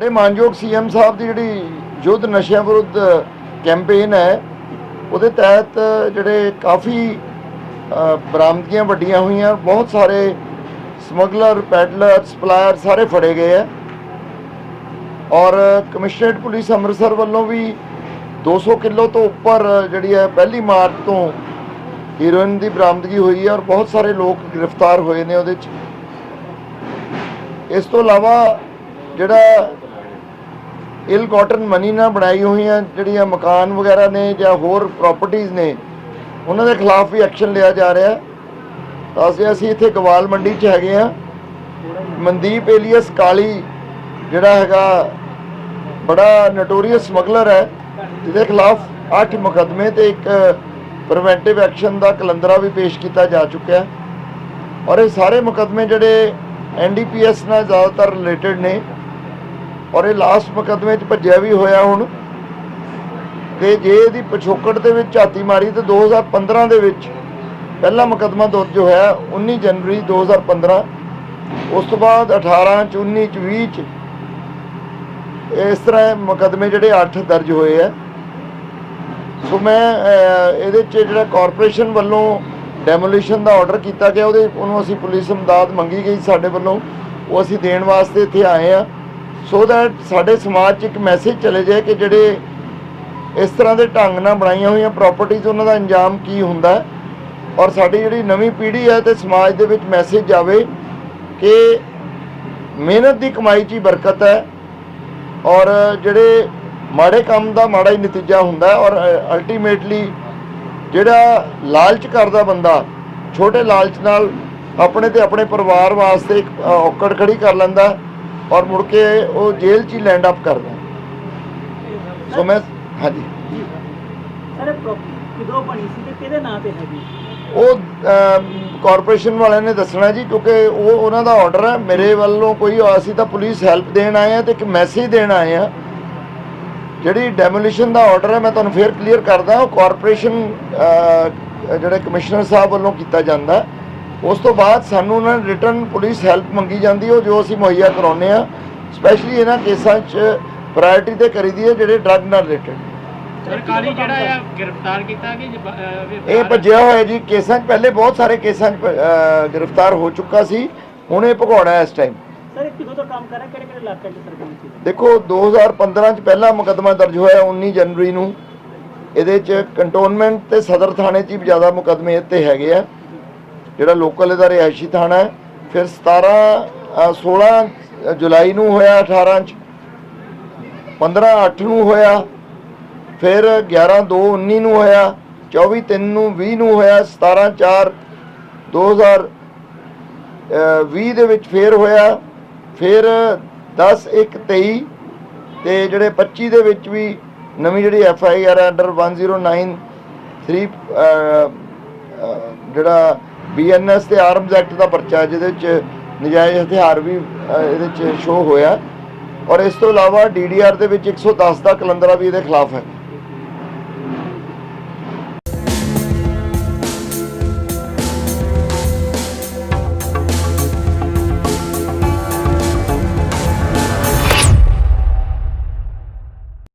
ਸਾਡੇ ਮਾਨਯੋਗ ਸੀਐਮ ਸਾਹਿਬ ਦੀ ਜਿਹੜੀ ਯੁੱਧ ਨਸ਼ਿਆਂ ਵਿਰੁੱਧ ਕੈਂਪੇਨ ਹੈ, ਉਹਦੇ ਤਹਿਤ ਜਿਹੜੇ ਕਾਫੀ ਬਰਾਮਦਗੀਆਂ ਵੱਡੀਆਂ ਹੋਈਆਂ, ਬਹੁਤ ਸਾਰੇ ਸਮਗਲਰ, ਪੈਡਲਰ, ਸਪਲਾਇਰ ਸਾਰੇ ਫੜੇ ਗਏ ਆ। ਔਰ ਕਮਿਸ਼ਨਰੇਟ ਪੁਲਿਸ ਅੰਮ੍ਰਿਤਸਰ ਵੱਲੋਂ ਵੀ 200 ਕਿਲੋ ਤੋਂ ਉੱਪਰ ਜਿਹੜੀ ਹੈ, ਪਹਿਲੀ ਮਾਰਚ ਤੋਂ ਹੀਰੋਇਨ ਦੀ ਬਰਾਮਦਗੀ ਹੋਈ ਹੈ ਔਰ ਬਹੁਤ ਸਾਰੇ ਲੋਕ ਗ੍ਰਿਫਤਾਰ ਹੋਏ ਨੇ ਉਹਦੇ 'ਚ। ਇਸ ਤੋਂ ਇਲਾਵਾ ਜਿਹੜਾ ਇਲ ਕਾਟਨ ਮਨੀ ਨਾਲ ਬਣਾਈ ਹੋਈਆਂ ਜਿਹੜੀਆਂ ਮਕਾਨ ਵਗੈਰਾ ਨੇ ਜਾਂ ਹੋਰ ਪ੍ਰਾਪਰਟੀਆਂ ਨੇ, ਉਹਨਾਂ ਦੇ ਖਿਲਾਫ ਵੀ ਐਕਸ਼ਨ ਲਿਆ ਜਾ ਰਿਹਾ ਹੈ। ਤਾਂ ਅਸੀਂ ਅਸੀਂ ਇੱਥੇ ਗਵਾਲ ਮੰਡੀ 'ਚ ਹੈਗੇ ਆ ਮਨਦੀਪ ਏਲੀਅਸ ਕਾਲੀ, ਜਿਹੜਾ ਹੈਗਾ ਬੜਾ ਨਟੋਰੀਅਸ ਸਮਗਲਰ ਹੈ, ਜਿਹਦੇ ਖਿਲਾਫ 8 ਮੁਕੱਦਮੇ ਤੇ ਇੱਕ ਪ੍ਰੀਵੈਂਟਿਵ ਐਕਸ਼ਨ ਦਾ ਕਲੰਦਰਾ ਵੀ ਪੇਸ਼ ਕੀਤਾ ਜਾ ਚੁੱਕਿਆ ਔਰ ਇਹ ਸਾਰੇ ਮੁਕੱਦਮੇ ਜਿਹੜੇ ਐਨਡੀਪੀਐਸ ਨਾਲ ਜ਼ਿਆਦਾਤਰ ਰਿਲੇਟਡ ਨੇ। ਔਰ ਇਹ ਲਾਸਟ ਮੁਕੱਦਮੇ 'ਚ ਭੱਜਿਆ ਵੀ ਹੋਇਆ ਹੁਣ। ਤੇ ਜੇ ਇਹਦੀ ਪਿਛੋਕੜ ਦੇ ਵਿੱਚ ਝਾਤੀ ਮਾਰੀ ਤੇ 2015 ਦੇ ਵਿੱਚ ਪਹਿਲਾ ਮੁਕੱਦਮਾ ਦਰਜ ਹੋਇਆ 19 ਜਨਵਰੀ 2015 ਉਸ ਤੋਂ ਬਾਅਦ 18 ਚ 19 ਚ 20 ਚ ਇਸ ਤਰ੍ਹਾਂ ਇਹ ਮੁਕੱਦਮੇ ਜਿਹੜੇ 8 ਦਰਜ ਹੋਏ ਆ। ਸੋ ਮੈਂ ਇਹਦੇ ਚ ਜਿਹੜਾ ਕਾਰਪੋਰੇਸ਼ਨ ਵੱਲੋਂ ਡੈਮੋਲੀਸ਼ਨ ਦਾ ਆਰਡਰ ਕੀਤਾ ਗਿਆ, ਉਹਦੇ ਉਹਨੂੰ ਅਸੀਂ ਪੁਲਿਸ ਅਮਦਾਦ ਮੰਗੀ ਗਈ ਸਾਡੇ ਵੱਲੋਂ। ਉਹ ਅਸੀਂ ਦੇਣ ਵਾਸਤੇ ਇੱਥੇ ਆਏ ਆ। ਸੋ ਦੈਟ ਸਾਡੇ ਸਮਾਜ 'ਚ ਇੱਕ ਮੈਸੇਜ ਚਲੇ ਜਾਏ ਕਿ ਜਿਹੜੇ ਇਸ ਤਰ੍ਹਾਂ ਦੇ ਢੰਗ ਨਾਲ ਬਣਾਈਆਂ ਹੋਈਆਂ ਪ੍ਰਾਪਰਟੀਆਂ ਉਹਨਾਂ ਦਾ ਅੰਜਾਮ ਕੀ ਹੁੰਦਾ ਹੈ। ਔਰ ਸਾਡੀ ਜਿਹੜੀ ਨਵੀਂ ਪੀੜ੍ਹੀ ਹੈ ਤੇ ਸਮਾਜ ਦੇ ਵਿੱਚ ਮੈਸੇਜ ਜਾਵੇ ਕਿ ਮਿਹਨਤ ਦੀ ਕਮਾਈ 'ਚ ਹੀ ਬਰਕਤ ਹੈ। ਔਰ ਜਿਹੜੇ ਮਾੜੇ ਕੰਮ ਦਾ ਮਾੜਾ ਹੀ ਨਤੀਜਾ ਹੁੰਦਾ ਹੈ ਔਰ ਅਲਟੀਮੇਟਲੀ ਜਿਹੜਾ ਲਾਲਚ ਕਰਦਾ ਬੰਦਾ ਛੋਟੇ ਲਾਲਚ ਨਾਲ ਆਪਣੇ ਤੇ ਆਪਣੇ ਪਰਿਵਾਰ ਵਾਸਤੇ ਇੱਕ ਔਕੜ ਖੜੀ ਕਰ ਲੈਂਦਾ ਔਰ ਮੁੜ ਕੇ ਉਹ ਜੇਲ੍ਹ 'ਚ ਹੀ ਲੈਂਡ ਅਪ ਕਰਦਾ। ਸੋ ਮੈਂ ਹਾਂਜੀ। ਸਰ ਪ੍ਰੋਪਰਟੀ ਕਿਦੋਂ ਬਣੀ ਸੀ ਤੇ ਕਿਹਦੇ ਨਾਂ ਤੇ ਹੈਗੀ? ਉਹ ਕਾਰਪੋਰੇਸ਼ਨ ਵਾਲਿਆਂ ਨੇ ਦੱਸਣਾ ਜੀ ਕਿਉਂਕਿ ਉਹ ਉਹਨਾਂ ਦਾ ਆਰਡਰ ਹੈ। ਮੇਰੇ ਵੱਲੋਂ ਕੋਈ ਅਸੀਂ ਤਾਂ ਪੁਲਿਸ ਹੈਲਪ ਦੇਣ ਆਏ ਆ ਤੇ ਇੱਕ ਮੈਸੇਜ ਦੇਣ ਆਏ ਆ ਜਿਹੜੀ ਡੈਮੋਲੀਸ਼ਨ ਦਾ ਆਰਡਰ ਹੈ ਮੈਂ ਤੁਹਾਨੂੰ ਫੇਰ ਕਲੀਅਰ ਕਰਦਾ। ਉਹ ਕਾਰਪੋਰੇਸ਼ਨ ਜਿਹੜੇ ਕਮਿਸ਼ਨਰ ਸਾਹਿਬ ਵੱਲੋਂ ਕੀਤਾ ਜਾਂਦਾ। ਉਸ ਤੋਂ ਬਾਅਦ ਸਾਨੂੰ ਉਹਨਾਂ ਨੇ ਰਿਟਰਨ ਪੁਲਿਸ ਹੈਲਪ ਮੰਗੀ ਜਾਂਦੀ ਹੈ ਉਹ ਜੋ ਅਸੀਂ ਮੁਹੱਈਆ ਕਰਾਉਂਦੇ ਆ ਸਪੈਸ਼ਲੀ ਇਹਨਾਂ ਕੇਸਾਂ 'ਚ ਪ੍ਰਾਇੋਰਟੀ ਤੇ ਕਰੀਦੀ ਹੈ ਜਿਹੜੇ ਡਰੱਗ ਨਾਲ ਰਿਲੇਟਡ ਸਰਕਾਰੀ ਜਿਹੜਾ ਆ ਗ੍ਰਿਫਤਾਰ ਕੀਤਾ ਕਿ ਵੀ ਇਹ ਭੱਜਿਆ ਹੋਇਆ ਜੀ ਕੇਸਾਂ 'ਚ ਪਹਿਲੇ ਬਹੁਤ ਸਾਰੇ ਕੇਸਾਂ 'ਚ ਗ੍ਰਿਫਤਾਰ ਹੋ ਚੁੱਕਾ ਸੀ ਹੁਣ ਇਹ ਭਗੌੜਾ ਇਸ ਟਾਈਮ ਸਰ ਇਹ ਕਿਦੋਂ ਤੋਂ ਕੰਮ ਕਰ ਰਿਹਾ ਕਿਹੜੇ ਕਿਹੜੇ ਇਲਾਕਿਆਂ 'ਚ ਸਰਕਾਰ ਦੇਖੋ 2015 'ਚ ਪਹਿਲਾ ਮੁਕੱਦਮਾ ਦਰਜ ਹੋਇਆ 19 ਜਨਵਰੀ ਨੂੰ। ਇਹਦੇ 'ਚ ਕੰਟੋਨਮੈਂਟ ਤੇ ਸਦਰ ਥਾਣੇ 'ਚ ਹੀ ਜ਼ਿਆਦਾ ਮੁਕੱਦਮੇ ਇੱਥੇ ਹੈਗੇ ਆ। ਜਿਹੜਾ ਲੋਕਲ ਇਹਦਾ ਰਿਹਾਇਸ਼ੀ ਥਾਣਾ ਹੈ ਫਿਰ 17 ਅ, 16 ਜੁਲਾਈ ਨੂੰ ਹੋਇਆ 18 'ਚ 15 8 ਨੂੰ ਹੋਇਆ ਫਿਰ 11 2 19 ਨੂੰ ਹੋਇਆ 24 3 ਨੂੰ 20 ਨੂੰ ਹੋਇਆ 17 4 2000 ਅ, 20 ਦੇ ਵਿੱਚ ਫੇਰ ਹੋਇਆ ਫਿਰ 10 1 23 ਤੇ ਜਿਹੜੇ 25 ਦੇ ਵਿੱਚ ਵੀ ਨਵੀਂ ਜਿਹੜੀ ਐਫ ਆਈ ਆਰ ਅੰਡਰ 1093 3 ਜਿਹੜਾ ਬੀਐਨਐਸ ਤੇ ਆਰਮਜ਼ ਐਕਟ ਦਾ ਪਰਚਾ ਜਿਹਦੇ ਵਿੱਚ ਨਜਾਇਜ਼ ਹਥਿਆਰ ਵੀ ਅ, ਇਹਦੇ ਚ ਸ਼ੋ ਹੋਇਆ ਔਰ ਇਸ ਤੋਂ ਇਲਾਵਾ ਡੀਡੀਆਰ ਦੇ ਵਿੱਚ 110 ਦਾ ਕਲੰਦਰਾ ਵੀ ਇਹਦੇ ਖਿਲਾਫ ਹੈ।